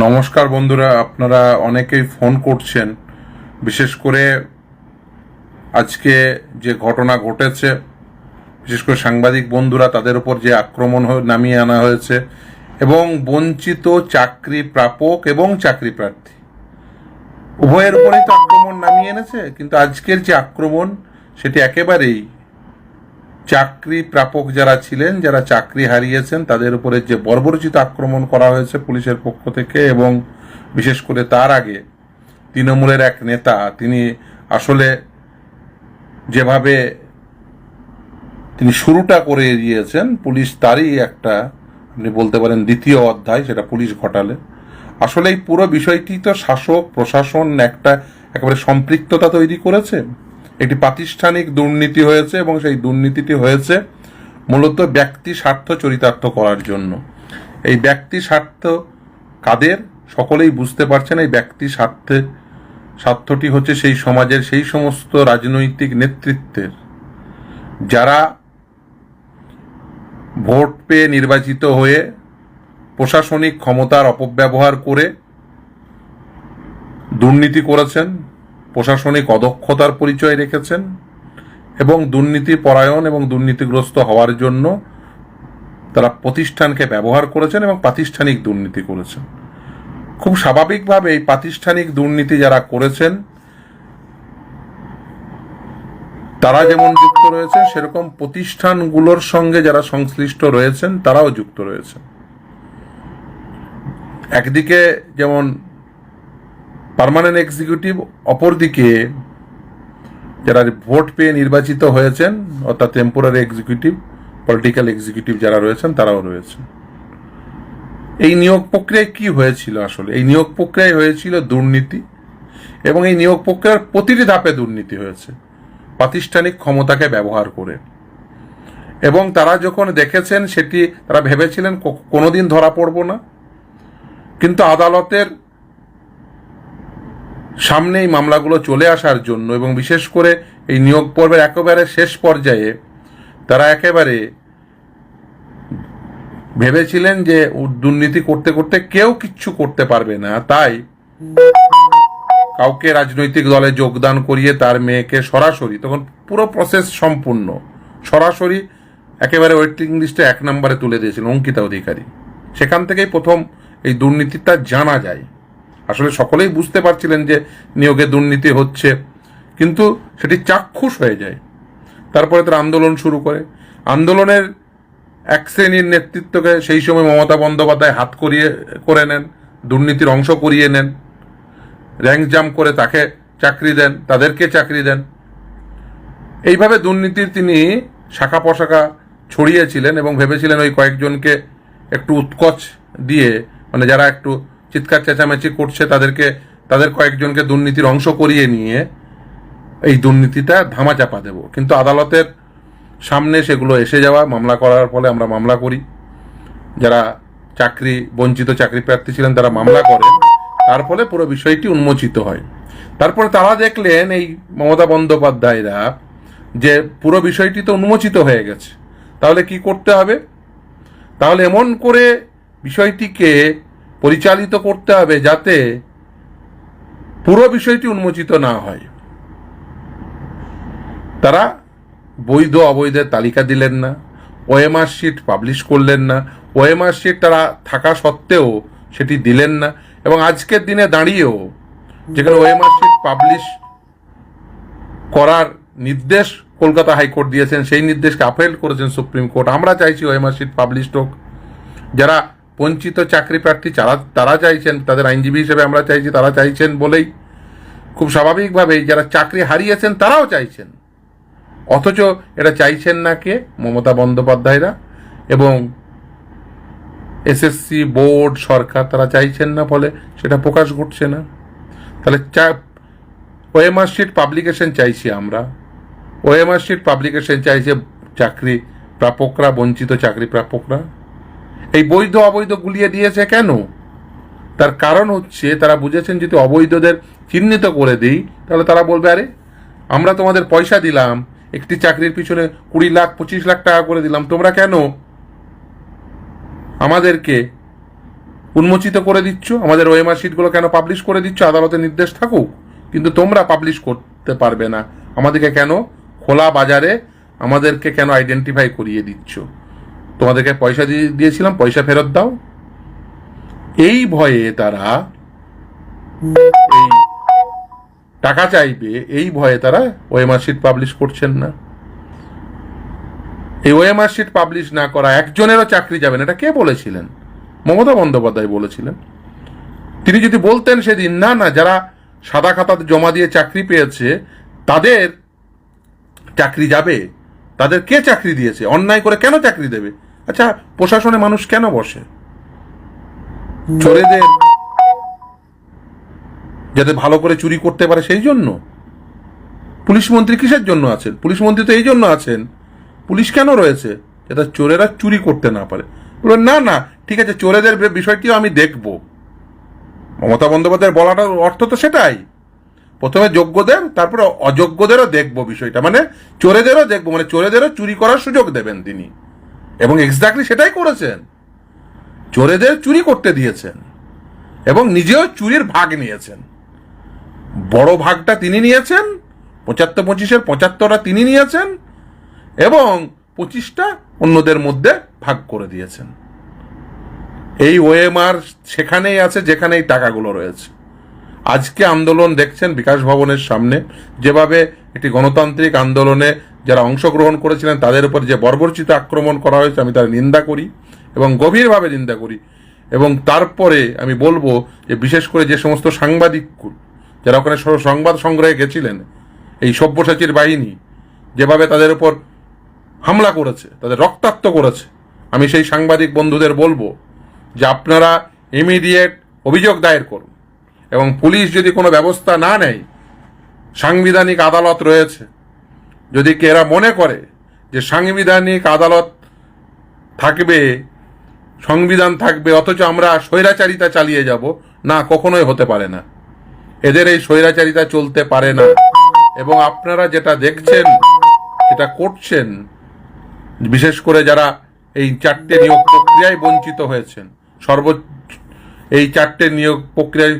নমস্কার বন্ধুরা, আপনারা অনেকেই ফোন করছেন। বিশেষ করে আজকে যে ঘটনা ঘটেছে, বিশেষ করে সাংবাদিক বন্ধুরা, তাদের উপর যে আক্রমণ নামিয়ে আনা হয়েছে এবং বঞ্চিত চাকরি প্রাপক এবং চাকরি প্রার্থী। উভয়ের উপরেই তো আক্রমণ নামিয়ে এনেছে, কিন্তু আজকের যে আক্রমণ, সেটি একেবারেই চাকরি প্রাপক যারা ছিলেন, যারা চাকরি হারিয়েছেন, তাদের উপরে যে বর্বরচিত আক্রমণ করা হয়েছে পুলিশের পক্ষ থেকে এবং বিশেষ করে তার আগে তৃণমূলের এক নেতা, তিনি আসলে যেভাবে তিনি শুরুটা করে দিয়েছেন, পুলিশ তারই একটা, আপনি বলতে পারেন দ্বিতীয় অধ্যায়, সেটা পুলিশ ঘটালে। আসলে এই পুরো বিষয়টি তো শাসক, প্রশাসন একটা একেবারে সম্পৃক্ততা তৈরি করেছে। প্রাতিষ্ঠানিক দুর্নীতি হয়েছে এবং সেই দুর্নীতিটি হয়েছে মূলত ব্যক্তি স্বার্থ চরিতার্থ করার জন্য। এই ব্যক্তি স্বার্থ কাদের? সকলেই বুঝতে পারছেন এই ব্যক্তি স্বার্থে, স্বার্থটি হচ্ছে সেই সমাজের সেই সমস্ত রাজনৈতিক নেতৃত্বের। যারা ভোট পেয়ে নির্বাচিত হয়ে প্রশাসনিক ক্ষমতার অপব্যবহার করে দুর্নীতি করেছেন প্রশাসনিক অদক্ষতার পরিচয় রেখেছেন এবং দুর্নীতি পরায়ণ এবং দুর্নীতিগ্রস্ত হওয়ার জন্য তারা প্রতিষ্ঠানকে ব্যবহার করেছেন এবং প্রাতিষ্ঠানিক দুর্নীতি করেছেন। খুব স্বাভাবিকভাবে এই প্রাতিষ্ঠানিক দুর্নীতি যারা করেছেন, তারা যেমন যুক্ত রয়েছেন, সেরকম প্রতিষ্ঠানগুলোর সঙ্গে যারা সংশ্লিষ্ট রয়েছেন, তারাও যুক্ত রয়েছেন। একদিকে যেমন পার্মানেন্ট এক্সিকিউটিভ অপরদিকে যারা ভোট পেয়ে নির্বাচিত হয়েছেন, অর্থাৎ টেম্পোরারি এক্সিকিউটিভ পলিটিক্যাল এক্সিকিউটিভ যারা রয়েছেন, তারাও রয়েছেন। এই নিয়োগ প্রক্রিয়ায় কি হয়েছিল আসলে? এই নিয়োগ প্রক্রিয়ায় হয়েছিল দুর্নীতি এবং এই নিয়োগ প্রক্রিয়ার প্রতিটি ধাপে দুর্নীতি হয়েছে, প্রাতিষ্ঠানিক ক্ষমতাকে ব্যবহার করে। এবং তারা যখন দেখেছেন সেটি, তারা ভেবেছিলেন কোনোদিন ধরা পড়ব না। কিন্তু আদালতের সামনে এই মামলাগুলো চলে আসার জন্য এবং বিশেষ করে এই নিয়োগ পর্বের একেবারে শেষ পর্যায়ে তারা একেবারে ভেবেছিলেন যে দুর্নীতি করতে করতে কেউ কিচ্ছু করতে পারবে না। তাই কাউকে রাজনৈতিক দলে যোগদান করিয়ে তার মেয়েকে সরাসরি, তখন পুরো প্রসেস সম্পূর্ণ, সরাসরি একেবারে ওয়েটিং লিস্টে এক নম্বরে তুলে দিয়েছিলেন অঙ্কিতা অধিকারী। সেখান থেকেই প্রথম এই দুর্নীতিটা জানা যায়। আসলে সকলেই বুঝতে পারছিলেন যে নিয়োগে দুর্নীতি হচ্ছে, কিন্তু সেটি চাক্ষুষ হয়ে যায়। তারপরে তারা আন্দোলন শুরু করে। আন্দোলনের এক শ্রেণির নেতৃত্বকে সেই সময় মমতা বন্দ্যোপাধ্যায় হাত করিয়ে, করে নেন, দুর্নীতির অংশ করিয়ে নেন, র্যাঙ্ক জাম করে তাকে চাকরি দেন, তাদেরকে চাকরি দেন। এইভাবে দুর্নীতির তিনি শাখা পোশাখা ছড়িয়েছিলেন এবং ভেবেছিলেন ওই কয়েকজনকে একটু উৎকচ দিয়ে মানে যারা একটু চিৎকার, চেঁচামেচি করছে তাদেরকে, তাদের কয়েকজনকে দুর্নীতির অংশ করিয়ে নিয়ে এই দুর্নীতিটা ধামাচাপা দেব। কিন্তু আদালতের সামনে সেগুলো এসে যাওয়া, মামলা করার ফলে আমরা মামলা করি। যারা চাকরি, বঞ্চিত চাকরি প্রার্থী ছিলেন তারা মামলা করেন। তার ফলে পুরো বিষয়টি উন্মোচিত হয়। তারপরে তারা দেখলেন এই মমতা বন্দ্যোপাধ্যায়রা যে পুরো বিষয়টি তো উন্মোচিত হয়ে গেছে। তাহলে কি করতে হবে? তাহলে এমন করে বিষয়টিকে পরিচালিত করতে হবে যাতে পুরো বিষয়টি উন্মোচিত না হয়। তারা বৈধ অবৈধের তালিকা দিলেন না, ওএমআর শিট পাবলিশ করলেন না, ওএমআর শিট তারা থাকা সত্ত্বেও সেটি দিলেন না এবং আজকের দিনে দাঁড়িয়েও যেখানে ওএমআর শিট পাবলিশ করার নির্দেশ কলকাতা হাইকোর্ট দিয়েছেন, সেই নির্দেশকে আপেল করেছেন সুপ্রিম কোর্ট। আমরা চাইছি ওএমআর শিট পাবলিশ হোক। যারা বঞ্চিত চাকরি প্রার্থী যারা, তারা চাইছেন, তাদের আইনজীবী হিসেবে আমরা চাইছি তারা চাইছেন বলেই। খুব স্বাভাবিকভাবেই যারা চাকরি হারিয়েছেন তারাও চাইছেন। অথচ এটা চাইছেন না কে? মমতা বন্দ্যোপাধ্যায়রা এবং এসএসসি বোর্ড সরকার, তারা চাইছেন না ফলে সেটা প্রকাশ ঘটছে না। তাহলে চা, ওএমআর শিট পাবলিকেশন চাইছি আমরা। ওএমআর শিট পাবলিকেশন চাইছে চাকরি প্রাপকরা, বঞ্চিত চাকরি প্রাপকরা। এই বৈধ অবৈধ গুলিয়ে দিয়েছে কেন? তার কারণ হচ্ছে তারা বুঝেছেন যদি অবৈধদের চিহ্নিত করে দিই, তাহলে তারা বলবে, আরে, আমরা তোমাদের পয়সা দিলাম, একটি চাকরির পিছনে কুড়ি লাখ, পঁচিশ লাখ টাকা করে দিলাম, তোমরা কেন আমাদেরকে উন্মোচিত করে দিচ্ছ? আমাদের ওএমআর শিটগুলো কেন পাবলিশ করে দিচ্ছ? আদালতের নির্দেশ থাকুক, কিন্তু তোমরা পাবলিশ করতে পারবে না। আমাদেরকে কেন খোলা বাজারে, আমাদেরকে কেন আইডেন্টিফাই করিয়ে দিচ্ছ? তোমাদেরকে পয়সা দিয়ে দিয়েছিলাম, পয়সা ফেরত দাও। এই ভয়ে তারা এই টাকা চাইবে, এই ভয়ে তারা ওএমআর শিট পাবলিশ করছেন না। এই ওএমআর শিট পাবলিশ না করা একজনেরও চাকরি যাবে না, এটা কে বলেছিলেন? মমতা বন্দ্যোপাধ্যায় বলেছিলেন। তিনি যদি বলতেন সেদিন, না না, যারা সাদা খাতাতে জমা দিয়ে চাকরি পেয়েছে, তাদের চাকরি যাবে। তাদের কে চাকরি দিয়েছে? অন্যায় করে কেন চাকরি দেবে? আচ্ছা প্রশাসনে মানুষ কেন বসে? চোরেদের যাতে ভালো করে চুরি করতে পারে সেই জন্য? পুলিশ মন্ত্রী কিসের জন্য আছেন? পুলিশ মন্ত্রী তো এই জন্য আছেন। পুলিশ কেন রয়েছে? যাতে চোরেরা চুরি করতে না পারে। বলবেন না না, ঠিক আছে, চোরেদের বিষয়টিও আমি দেখব। মমতা বন্দ্যোপাধ্যায়ের বলাটার অর্থ তো সেটাই। প্রথমে যোগ্যদের, তারপরে অযোগ্যদেরও দেখব বিষয়টা। মানে চোরেদেরও দেখব মানে চোরেদেরও চুরি করার সুযোগ দেবেন তিনি। এবং এক্স্যাক্টলি সেটাই করেছেন। চোরেদের চুরি করতে দিয়েছেন এবং নিজেও চুরির ভাগ নিয়েছেন। বড় ভাগটা তিনি নিয়েছেন, পঁচাত্তর পঁচিশের পঁচাত্তরটা তিনি নিয়েছেন এবং পঁচিশটা অন্যদের মধ্যে ভাগ করে দিয়েছেন। এই ওএমআর সেখানেই আছে যেখানে এই টাকাগুলো রয়েছে। আজকে আন্দোলন দেখছেন বিকাশ ভবনের সামনে। যেভাবে একটি গণতান্ত্রিক আন্দোলনে যারা অংশগ্রহণ করেছিলেন, তাদের উপর যে বর্বরচিত আক্রমণ করা হয়েছে, আমি তার নিন্দা করি এবং গভীরভাবে নিন্দা করি। এবং তারপরে আমি বলব যে, বিশেষ করে যে সমস্ত সাংবাদিক যারা ওখানে সংবাদ সংগ্রহে গেছিলেন, এই সব্যসাচীর বাহিনী, যেভাবে তাদের উপর হামলা করেছে, তাদের রক্তাক্ত করেছে, আমি সেই সাংবাদিক বন্ধুদের বলব যে, আপনারা ইমিডিয়েট অভিযোগ দায়ের করুন। এবং পুলিশ যদি কোনো ব্যবস্থা না নেয়, সাংবিধানিক আদালত রয়েছে যদি কি এরা মনে করে যে সাংবিধানিক আদালত থাকবে, সংবিধান থাকবে, অথচ আমরা স্বৈরাচারিতা চালিয়ে যাব, না, কখনোই হতে পারে না। এদের এই স্বৈরাচারিতা চলতে পারে না। এবং আপনারা যেটা দেখছেন, যেটা করছেন, বিশেষ করে যারা এই চারটে নিয়োগ প্রক্রিয়ায় বঞ্চিত হয়েছেন সর্ব এই চারটে নিয়োগ প্রক্রিয়ায়,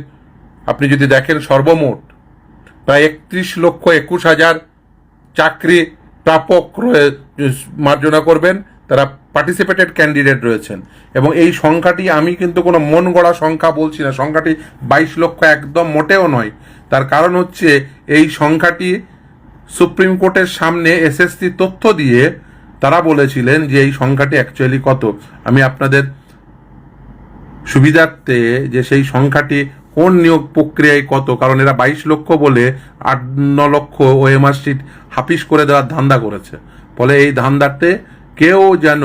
আপনি যদি দেখেন সর্বমোট প্রায় একত্রিশ লক্ষ একুশ হাজার চাকরি প্রাপক রয়ে মার্জনা করবেন, তারা পার্টিসিপেটেড ক্যান্ডিডেট রয়েছেন। এবং এই সংখ্যাটি, আমি কিন্তু কোনো মন গড়া সংখ্যা বলছি না, সংখ্যাটি বাইশ লক্ষ একদম মোটেও নয়। তার কারণ হচ্ছে, এই সংখ্যাটি সুপ্রিম কোর্টের সামনে এসএসসি তথ্য দিয়ে তারা বলেছিলেন যে এই সংখ্যাটি অ্যাকচুয়ালি কত। আমি আপনাদের সুবিধার্থে যে সেই সংখ্যাটি কোন নিয়োগ প্রক্রিয়ায় কত? কারণ এরা বাইশ লক্ষ বলে আট, ন লক্ষ ওএমআর সিট হাফিস করে দেওয়ার ধান্দা করেছে। ফলে এই ধান্দাতে কেউ যেন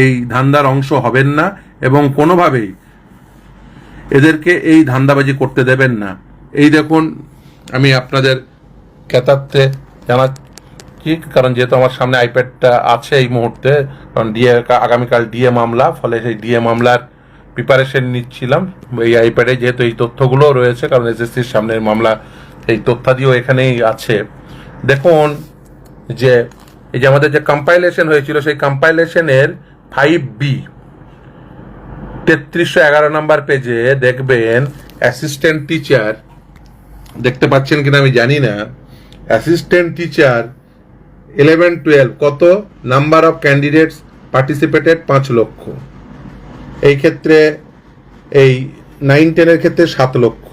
এই ধান্দার অংশ হবেন না এবং কোনোভাবেই এদেরকে এই ধান্দাবাজি করতে দেবেন না। এই দেখুন, আমি আপনাদের জ্ঞাতার্থে জানাচ্ছি, কারণ যেহেতু আমার সামনে আইপ্যাডটা আছে এই মুহূর্তে, কারণ ডিএ আগামীকাল ডিএ মামলা, ফলে সেই ডিএ মামলার প্রিপারেশন নিচ্ছিলাম। এই আইপ্যাডে যেহেতু এই তথ্যগুলো রয়েছে, কারণ এসএসসির সামনের মামলা, এই তথ্যাদিও এখানেই আছে। দেখুন যে, এই যে আমাদের যে কম্পাইলেশন হয়েছিল, সেই কম্পাইলেশনের ফাইভ বি তেত্রিশশো এগারো নাম্বার পেজে দেখবেন অ্যাসিস্ট্যান্ট টিচার দেখতে পাচ্ছেন কিনা আমি জানি না অ্যাসিস্ট্যান্ট টিচার ইলেভেন টুয়েলভ কত? নাম্বার অফ ক্যান্ডিডেটস পার্টিসিপেটেড পাঁচ লক্ষ। এই ক্ষেত্রে এই নাইন টেনের ক্ষেত্রে সাত লক্ষ।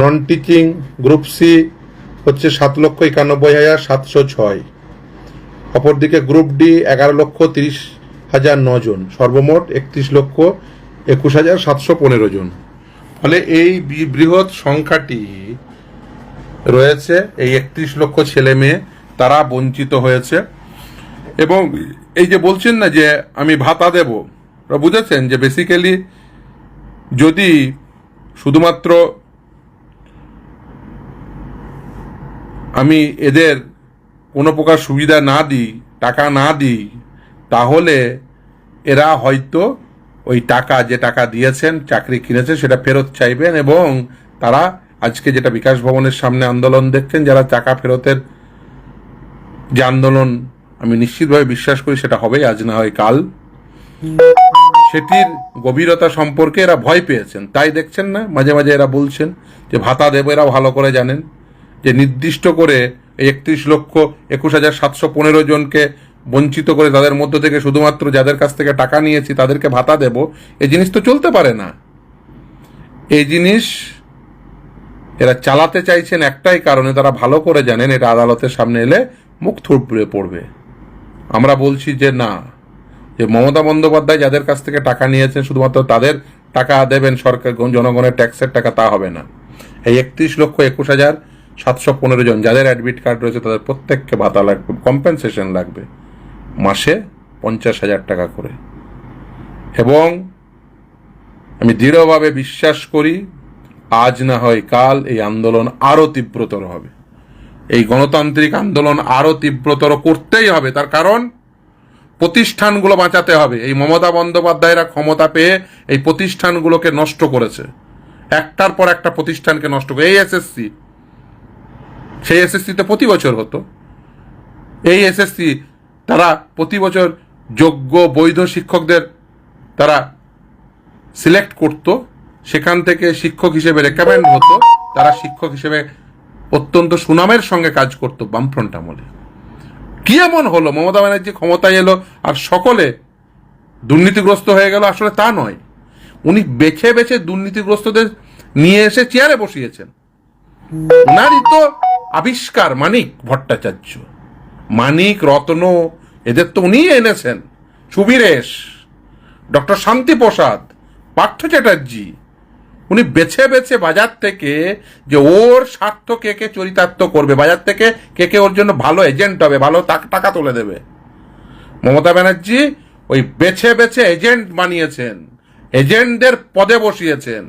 নন টিচিং গ্রুপ সি হচ্ছে সাত লক্ষ একানব্বই হাজার সাতশো ছয়। অপরদিকে গ্রুপ ডি এগারো লক্ষ তিরিশ হাজার জন। সর্বমোট একত্রিশ লক্ষ একুশ হাজার সাতশো পনেরো জন। ফলে এই বৃহৎ সংখ্যাটি রয়েছে, এই একত্রিশ লক্ষ ছেলে মেয়ে তারা বঞ্চিত হয়েছে। এবং এই যে বলছেন না যে আমি ভাতা দেব ওরা বুঝেছেন যে বেসিক্যালি যদি শুধুমাত্র আমি এদের কোনো প্রকার সুবিধা না দিই, টাকা না দিই, তাহলে এরা হয়তো ওই টাকা যে টাকা দিয়েছেন, চাকরি কিনেছে সেটা ফেরত চাইবেন এবং তারা আজকে যেটা বিকাশ ভবনের সামনে আন্দোলন দেখছেন, যারা টাকা ফেরতের যে আন্দোলন আমি নিশ্চিতভাবে বিশ্বাস করি সেটা হবেই, আজ না হয় কাল। সেটির গভীরতা সম্পর্কে এরা ভয় পেয়েছেন। তাই দেখছেন না? মাঝে মাঝে এরা বলছেন যে ভাতা দেবো এরা ভালো করে জানেন যে নির্দিষ্ট করে একত্রিশ লক্ষ একুশ হাজার সাতশো পনেরো জনকে বঞ্চিত করে তাদের মধ্য থেকে শুধুমাত্র যাদের কাছ থেকে টাকা নিয়েছি তাদেরকে ভাতা দেব। এই জিনিস তো চলতে পারে না। এই জিনিস এরা চালাতে চাইছেন একটাই কারণে, তারা ভালো করে জানেন এটা আদালতের সামনে এলে মুখ থুবড়ে পড়বে। আমরা বলছি যে না। যে মমতা বন্দ্যোপাধ্যায় যাদের কাছ থেকে টাকা নিয়েছেন, শুধুমাত্র তাদের টাকা দেবেন সরকার, জনগণের ট্যাক্সের টাকা, তা হবে না। এই একত্রিশ লক্ষ একুশ হাজার সাতশো পনেরো জন, যাদের অ্যাডমিট কার্ড রয়েছে, তাদের প্রত্যেককে ভাতা লাগবে কম্পেনসেশন লাগবে, মাসে পঞ্চাশ হাজার টাকা করে। এবং আমি দৃঢ়ভাবে বিশ্বাস করি, আজ না হয় কাল এই আন্দোলন আরও তীব্রতর হবে। এই গণতান্ত্রিক আন্দোলন আরও তীব্রতর করতেই হবে, তার কারণ প্রতিষ্ঠানগুলো বাঁচাতে হবে। এই মমতা বন্দ্যোপাধ্যায়রা ক্ষমতা পেয়ে এই প্রতিষ্ঠানগুলোকে নষ্ট করেছে। একটার পর একটা প্রতিষ্ঠানকে নষ্ট করে। এই এসএসসি, সেই এসএসসিতে প্রতি বছর হতো। এই এসএসসি, তারা প্রতি বছর যোগ্য, বৈধ শিক্ষকদের তারা সিলেক্ট করত। সেখান থেকে শিক্ষক হিসেবে রেকমেন্ড হতো। তারা শিক্ষক হিসেবে অত্যন্ত সুনামের সঙ্গে কাজ করতো বামফ্রন্ট আমলে। কি এমন হলো? মমতা ব্যানার্জি ক্ষমতায় এলো আর সকলে দুর্নীতিগ্রস্ত হয়ে গেল, আসলে তা নয়। উনি বেছে বেছে দুর্নীতিগ্রস্তদের নিয়ে এসে চেয়ারে বসিয়েছেন। ওনারই তো আবিষ্কার মানিক ভট্টাচার্য। মানিক, রত্ন, এদের তো উনিই এনেছেন। সুবীরেশ, ডক্টর শান্তি প্রসাদ পার্থ চ্যাটার্জি উনি বেছে বেছে বাজার থেকে যে ওর স্বার্থ কে কে চরিতার্থ করবে, বাজার থেকে কে কে ওর জন্য ভালো এজেন্ট হবে, ভালো টাকা তুলে দেবে। মমতা ব্যানার্জি ওই বেছে বেছে এজেন্ট বানিয়েছেন এজেন্টদের পদে বসিয়েছেন,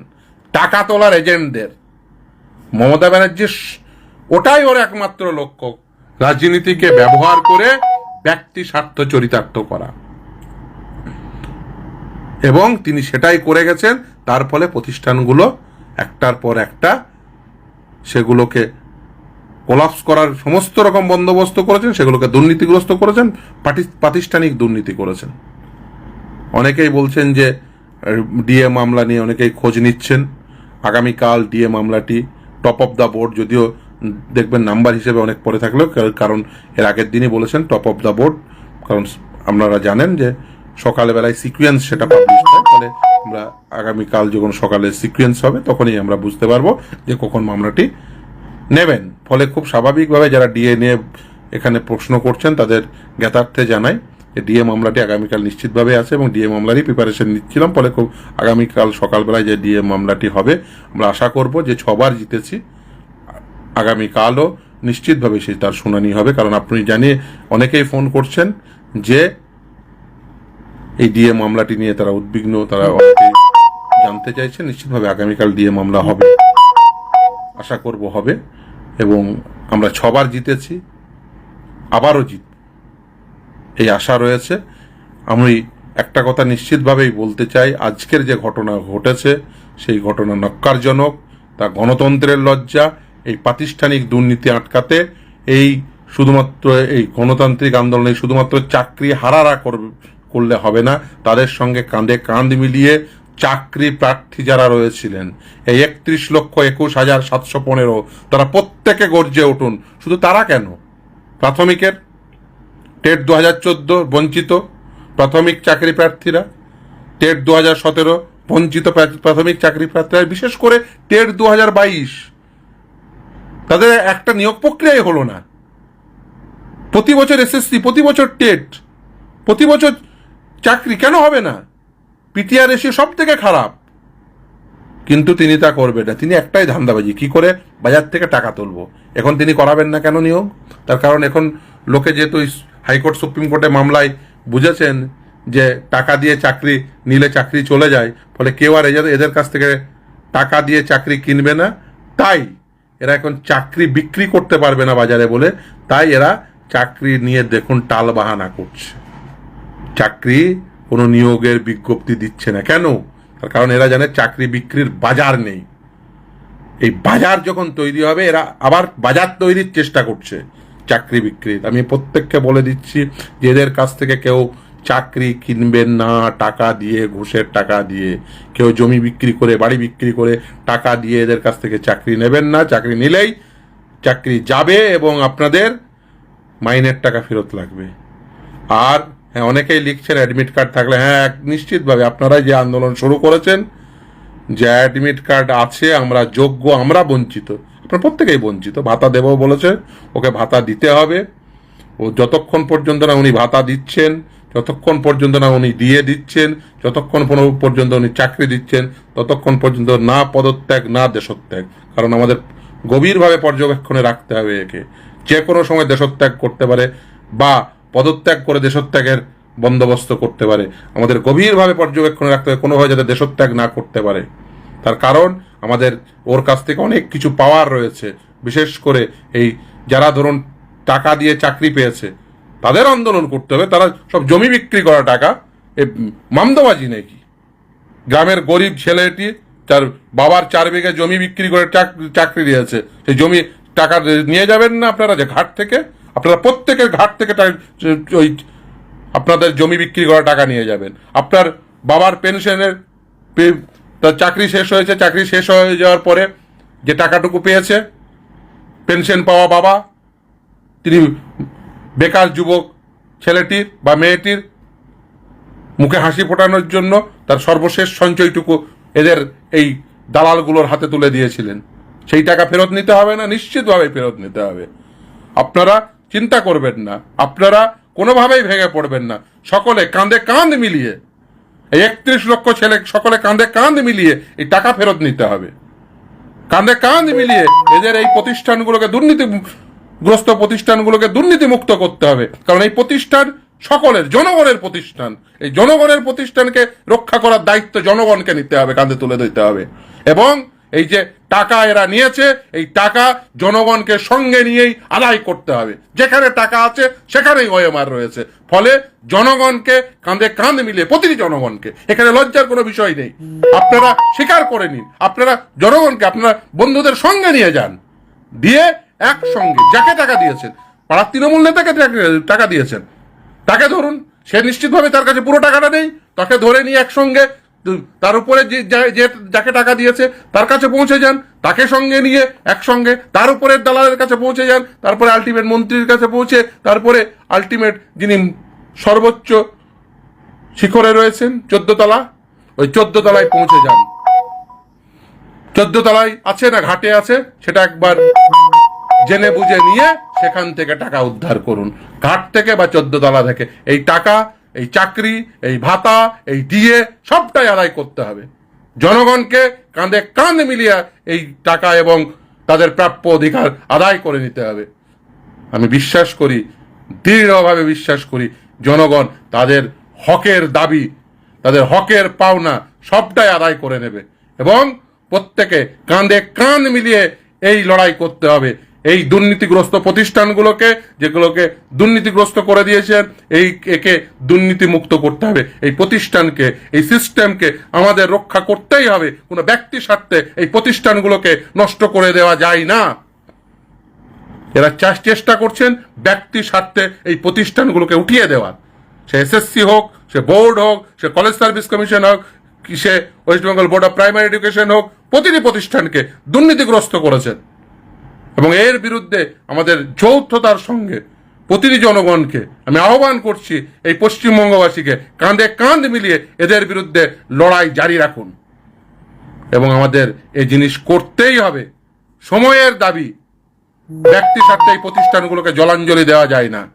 টাকা তোলার এজেন্টদের মমতা ব্যানার্জির ওটাই ওর একমাত্র লক্ষ্য, রাজনীতিকে ব্যবহার করে ব্যক্তি স্বার্থ চরিতার্থ করা। এবং তিনি সেটাই করে গেছেন তার ফলে প্রতিষ্ঠানগুলো একটার পর একটা সেগুলোকে কোলাপস করার সমস্ত রকম বন্দোবস্ত করেছেন, সেগুলোকে দুর্নীতিগ্রস্ত করেছেন প্রাতিষ্ঠানিক দুর্নীতি করেছেন। অনেকেই বলছেন যে, ডিএ মামলা নিয়ে অনেকেই খোঁজ নিচ্ছেন। আগামীকাল ডিএ মামলাটি টপ অফ দ্য বোর্ড যদিও দেখবেন নাম্বার হিসেবে অনেক পরে থাকলেও, কার- কারণ এর আগের দিনই বলেছেন টপ অফ দ্য বোর্ড কারণ আপনারা জানেন যে সকালবেলায় সিকুয়েন্স সেটা পাবলিশ হয়, ফলে আমরা আগামীকাল যখন সকালে সিকুয়েন্স হবে, তখনই আমরা বুঝতে পারব যে কখন মামলাটি নেবেন। ফলে খুব স্বাভাবিকভাবে যারা ডিএ নিয়ে এখানে প্রশ্ন করছেন, তাদের জ্ঞাতার্থে জানাই যে ডিএ মামলাটি আগামীকাল নিশ্চিতভাবে আছে এবং ডিএ মামলারই প্রিপারেশন নিচ্ছিলাম। ফলে খুব আগামীকাল সকালবেলায় যে ডিএ মামলাটি হবে, আমরা আশা করব যে ছবার জিতেছি। আগামীকালও নিশ্চিতভাবে সে তার শুনানি হবে। কারণ আপনি জানিয়ে অনেকেই ফোন করছেন যে এই ডিএ মামলাটি নিয়ে তারা উদ্বিগ্ন, তারা জানতে চাইছে নিশ্চিতভাবে আগামীকাল ডিএ মামলা হবে। আশা করব হবে এবং আমরা ছবার জিতেছি, আবারও জিত। এই আশা রয়েছে। আমি একটা কথা নিশ্চিতভাবেই বলতে চাই, আজকের যে ঘটনা ঘটেছে, সেই ঘটনা নক্কারজনক তা গণতন্ত্রের লজ্জা, এই প্রাতিষ্ঠানিক দুর্নীতি আটকাতে, এই শুধুমাত্র এই গণতান্ত্রিক আন্দোলনে শুধুমাত্র চাকরি হারারা করবে করলে হবে না। তাদের সঙ্গে কাঁধে কাঁধ মিলিয়ে চাকরি প্রার্থী যারা রয়েছিলেন, এই একত্রিশ লক্ষ একুশ হাজার সাতশো পনেরো, তারা প্রত্যেকে গর্জে উঠুন। শুধু তারা কেন? প্রাথমিকের, টেট দু হাজার চোদ্দ, বঞ্চিত প্রাথমিক চাকরি প্রার্থীরা, টেট দু হাজার সতেরো, বঞ্চিত প্রাথমিক চাকরি প্রার্থীরা, বিশেষ করে টেট দু হাজার বাইশ। তাদের একটা নিয়োগ প্রক্রিয়াই হলো না। প্রতি বছর এসএসসি, প্রতি বছর টেট, প্রতি বছর চাকরি কেন হবে না? পিটিআর এসে সব থেকে খারাপ। কিন্তু তিনি তা করবে না। তিনি একটাই ধান্দাবাজি। কি করে? বাজার থেকে টাকা তুলব। এখন তিনি করাবেন না কেন নিয়োগ? তার কারণ এখন লোকে যেহেতু হাইকোর্ট, সুপ্রিম কোর্টে মামলায় বুঝেছেন যে টাকা দিয়ে চাকরি নিলে চাকরি চলে যায়, ফলে কেউ আর এদের এদের কাছ থেকে টাকা দিয়ে চাকরি কিনবে না। তাই এরা এখন চাকরি বিক্রি করতে পারবে না বাজারে বলে। তাই এরা চাকরি নিয়ে দেখুন টাল বাহানা করছে। চাকরি কোনো নিয়োগের বিজ্ঞপ্তি দিচ্ছে না। কেন? তার কারণ এরা জানে চাকরি বিক্রির বাজার নেই। এই বাজার যখন তৈরি হবে, এরা আবার বাজার তৈরির চেষ্টা করছে চাকরি বিক্রির। আমি প্রত্যেককে বলে দিচ্ছি, যে এদের কাছ থেকে কেউ চাকরি কিনবেন না, টাকা দিয়ে, ঘুষের টাকা দিয়ে। কেউ জমি বিক্রি করে, বাড়ি বিক্রি করে টাকা দিয়ে এদের কাছ থেকে চাকরি নেবেন না। চাকরি নিলেই চাকরি যাবে এবং আপনাদের মাইনের টাকা ফেরত লাগবে। আর হ্যাঁ অনেকেই লিখছেন অ্যাডমিট কার্ড থাকলে। হ্যাঁ নিশ্চিতভাবে আপনারা যে আন্দোলন শুরু করেছেন, যে অ্যাডমিট কার্ড আছে, আমরা যোগ্য, আমরা বঞ্চিত। আপনার প্রত্যেকেই বঞ্চিত। ভাতা দেবো বলেছে, ওকে ভাতা দিতে হবে। ও যতক্ষণ পর্যন্ত না উনি ভাতা দিচ্ছেন, যতক্ষণ পর্যন্ত না উনি দিয়ে দিচ্ছেন, যতক্ষণ পর্যন্ত উনি চাকরি দিচ্ছেন, ততক্ষণ পর্যন্ত না পদত্যাগ, না দেশত্যাগ। কারণ আমাদের গভীরভাবে পর্যবেক্ষণে রাখতে হবে একে। যে কোনো সময় দেশত্যাগ করতে পারে, বা পদত্যাগ করে দেশত্যাগের বন্দোবস্ত করতে পারে। আমাদের গভীরভাবে পর্যবেক্ষণে রাখতে হবে কোনোভাবে যাতে দেশত্যাগ না করতে পারে। তার কারণ, আমাদের ওর কাছ থেকে অনেক কিছু পাওয়ার রয়েছে। বিশেষ করে এই যারা ধরুন টাকা দিয়ে চাকরি পেয়েছে, তাদের আন্দোলন করতে হবে। তারা সব জমি বিক্রি করা টাকা, এ মামদবাজি নাকি? গ্রামের গরিব ছেলেটি তার বাবার চার বিঘা জমি বিক্রি করে চাকরি দিয়েছে। সেই জমি টাকা নিয়ে যাবেন না আপনারা যে ঘাট থেকে? আপনারা প্রত্যেকের ঘাট থেকে ওই আপনাদের জমি বিক্রি করা টাকা নিয়ে যাবেন। আপনার বাবার পেনশনের তার চাকরি শেষ হয়েছে, চাকরি শেষ হয়ে যাওয়ার পরে যে টাকাটুকু পেয়েছে, পেনশন পাওয়া বাবা, তিনি বেকার যুবক ছেলেটির বা মেয়েটির মুখে হাসি ফোটানোর জন্য তার সর্বশেষ সঞ্চয়টুকু এদের এই দালালগুলোর হাতে তুলে দিয়েছিলেন। সেই টাকা ফেরত নিতে হবে না, নিশ্চিতভাবে ফেরত নিতে হবে। আপনারা চিন্তা করবেন না। আপনারা কোনোভাবেই ভেঙে পড়বেন না। সকলে কাঁধে কাঁধ মিলিয়ে, এই একত্রিশ লক্ষ ছেলে সকলে কাঁধে কাঁধ মিলিয়ে এই টাকা ফেরত নিতে হবে। কাঁধে কাঁধ মিলিয়ে এদের এই প্রতিষ্ঠানগুলোকে দুর্নীতিগ্রস্ত প্রতিষ্ঠানগুলোকে দুর্নীতি মুক্ত করতে হবে। কারণ এই প্রতিষ্ঠান সকলের, জনগণের প্রতিষ্ঠান। এই জনগণের প্রতিষ্ঠানকে রক্ষা করার দায়িত্ব জনগণকে নিতে হবে, কাঁধে তুলে দিতে হবে। এবং এই যে টাকা এরা নিয়েছে, এই টাকা জনগণকে সঙ্গে নিয়েই আদায় করতে হবে। যেখানে টাকা আছে, সেখানেই ওয়েমার রয়েছে। ফলে জনগণকে কাঁধে কাঁধ মিলিয়ে, প্রতিটি জনগণকে, এখানে লজ্জার কোনো বিষয় নেই। আপনারা স্বীকার করে নিন, আপনারা জনগণকে, আপনারা বন্ধুদের সঙ্গে নিয়ে যান। দিয়ে একসঙ্গে, যাকে টাকা দিয়েছেন, পাড়ার তৃণমূল নেতাকে টাকা- দিয়েছেন। তাকে ধরুন, সে নিশ্চিতভাবে তার কাছে পুরো টাকাটা নেই, তাকে ধরে নিয়ে একসঙ্গে তার উপরে যে যাকে টাকা দিয়েছে, তার কাছে পৌঁছে যান। তাকে সঙ্গে নিয়ে একসঙ্গে তার উপরের দালালের কাছে পৌঁছে যান। তারপরে আলটিমেট মন্ত্রীর কাছে পৌঁছে তারপরে আলটিমেট যিনি সর্বোচ্চ শিখরে রয়েছেন চোদ্দ তলা ওই চোদ্দ তলায় পৌঁছে যান। চোদ্দ তলায় আছে না, ঘাটে আছে, সেটা একবার জেনে বুঝে নিয়ে সেখান থেকে টাকা উদ্ধার করুন। ঘাট থেকে বা চোদ্দ তলা থেকে। এই টাকা এই চাকরি, এই ভাতা, এই ডিএ, সবটাই আদায় করতে হবে। জনগণকে কাঁধে কাঁধ মিলিয়ে এই টাকা এবং তাদের প্রাপ্য অধিকার আদায় করে নিতে হবে। আমি বিশ্বাস করি, দৃঢ়ভাবে বিশ্বাস করি, জনগণ তাদের হকের দাবি, তাদের হকের পাওনা সবটাই আদায় করে নেবে এবং প্রত্যেকে কাঁধে কাঁধ মিলিয়ে এই লড়াই করতে হবে। এই দুর্নীতিগ্রস্ত প্রতিষ্ঠানগুলোকে, যেগুলোকে দুর্নীতিগ্রস্ত করে দিয়েছেন, এই একে দুর্নীতি মুক্ত করতে হবে। এই প্রতিষ্ঠানকে, এই সিস্টেমকে আমাদের রক্ষা করতেই হবে। কোনো ব্যক্তি স্বার্থে এই প্রতিষ্ঠানগুলোকে নষ্ট করে দেওয়া যায় না। এরা চাষ চেষ্টা করছেন ব্যক্তি স্বার্থে এই প্রতিষ্ঠানগুলোকে উঠিয়ে দেওয়ার। সে এসএসসি হোক, সে বোর্ড হোক, সে কলেজ সার্ভিস কমিশন হোক, সে West Bengal board of primary education হোক, প্রতিটি প্রতিষ্ঠানকে দুর্নীতিগ্রস্ত করেছেন। এবং এর বিরুদ্ধে আমাদের যৌথতার সঙ্গে প্রতিটি জনগণকে আমি আহ্বান করছি এই পশ্চিমবঙ্গবাসীকে কাঁধে কাঁধ মিলিয়ে এদের বিরুদ্ধে লড়াই জারি রাখুন। এবং আমাদের এই জিনিস করতেই হবে। সময়ের দাবি। ব্যক্তি স্বার্থে এই প্রতিষ্ঠানগুলোকে জলাঞ্জলি দেওয়া যায় না।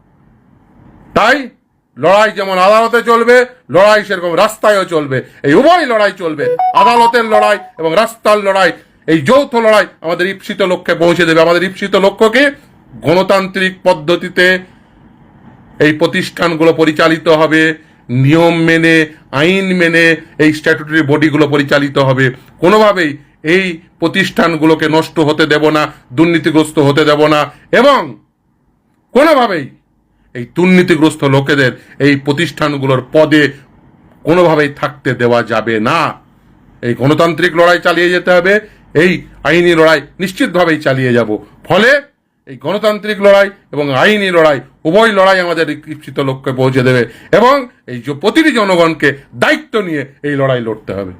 তাই লড়াই যেমন আদালতে চলবে, লড়াই সেরকম রাস্তায়ও চলবে। এই উভয় লড়াই চলবে। আদালতের লড়াই এবং রাস্তার লড়াই এই যৌথ লড়াই আমাদের ঈপ্সিত লক্ষ্যে পৌঁছে দেবে। আমাদের ঈপ্সিত লক্ষ্যকে গণতান্ত্রিক পদ্ধতিতে এই প্রতিষ্ঠানগুলো পরিচালিত হবে, নিয়ম মেনে, আইন মেনে এই স্ট্যাটুটরি বডিগুলো পরিচালিত হবে। কোনোভাবেই এই প্রতিষ্ঠানগুলোকে নষ্ট হতে দেব না, দুর্নীতিগ্রস্ত হতে দেব না এবং কোনোভাবেই এই দুর্নীতিগ্রস্ত লোকেদের এই প্রতিষ্ঠানগুলোর পদে কোনোভাবেই থাকতে দেওয়া যাবে না। এই গণতান্ত্রিক লড়াই চালিয়ে যেতে হবে এই আইনি লড়াই নিশ্চিতভাবেই চালিয়ে যাব। ফলে এই গণতান্ত্রিক লড়াই এবং আইনি লড়াই, উভয় লড়াই আমাদের ইচ্ছিত লক্ষ্যে পৌঁছে দেবে এবং এই প্রতিটি জনগণকে দায়িত্ব নিয়ে এই লড়াই লড়তে হবে।